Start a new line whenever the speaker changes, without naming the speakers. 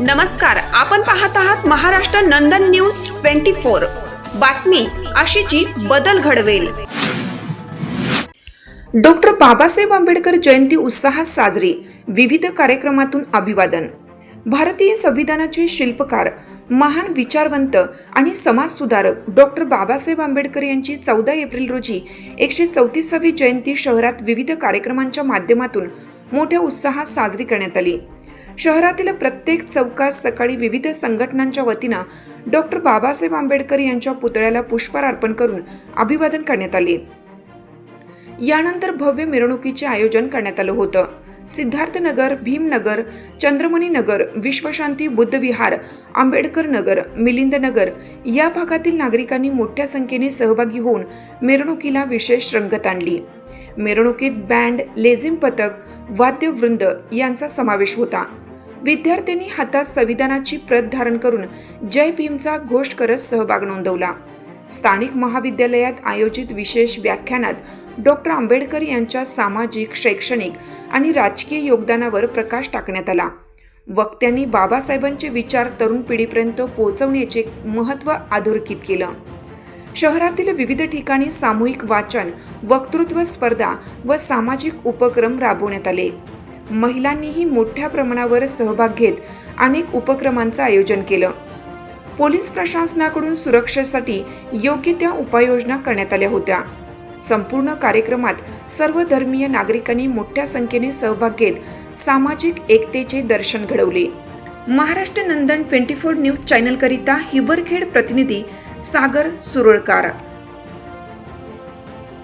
नमस्कार आपण पाहत आहात Maharashtra Nandan news twenty four. बातमी अशीची बदल घडवेल. डॉक्टर बाबासाहेब आंबेडकर जयंती उत्साहात साजरी विविध कार्यक्रमातून अभिवादन. भारतीय संविधानाचे शिल्पकार महान विचारवंत आणि समाजसुधारक डॉक्टर बाबासाहेब आंबेडकर यांची चौदा एप्रिल रोजी एकशे चौतीसावी जयंती शहरात विविध कार्यक्रमांच्या माध्यमातून मोठ्या उत्साहात साजरी करण्यात आली. शहरातील प्रत्येक चौकात सकाळी विविध संघटनांच्या वतीनं डॉक्टर बाबासाहेब आंबेडकर यांच्या पुतळ्याला पुष्पहार अर्पण करून अभिवादन करण्यात आले. यानंतर भव्य मिरवणुकीचे आयोजन करण्यात आलं होतं. सिद्धार्थनगर भीमनगर चंद्रमणी नगर विश्वशांती बुद्धविहार आंबेडकर नगर मिलिंद नगर या भागातील नागरिकांनी मोठ्या संख्येने सहभागी होऊन मिरवणुकीला विशेष रंगत आणली. मिरवणुकीत बँड लेझिम पथक वाद्यवृंद यांचा समावेश होता. विद्यार्थ्यांनी हातात संविधानाची प्रत धारण करून जय भीमचा घोष करत सहभाग नोंदवला. स्थानिक महाविद्यालयात आयोजित विशेष व्याख्यानात डॉक्टर आंबेडकर यांच्या सामाजिक शैक्षणिक आणि राजकीय योगदानावर प्रकाश टाकण्यात आला. वक्त्यांनी बाबासाहेबांचे विचार तरुण पिढीपर्यंत पोहोचवण्याचे महत्त्व अधोरेखित केलं. शहरातील विविध ठिकाणी सामूहिक वाचन वक्तृत्व स्पर्धा व सामाजिक उपक्रम राबवण्यात आले. महिलांनीही मोठ्या प्रमाणावर सहभाग घेत अनेक उपक्रमांचं आयोजन केलं. पोलीस प्रशासनाकडून सुरक्षेसाठी योग्य त्या उपाययोजना करण्यात आल्या होत्या. संपूर्ण कार्यक्रमात सर्व धर्मीय नागरिकांनी मोठ्या संख्येने सहभाग घेत सामाजिक एकतेचे दर्शन घडवले. Maharashtra Nandan twenty four news चॅनलकरिता Hiwarkhed प्रतिनिधी सागर सुरळकार.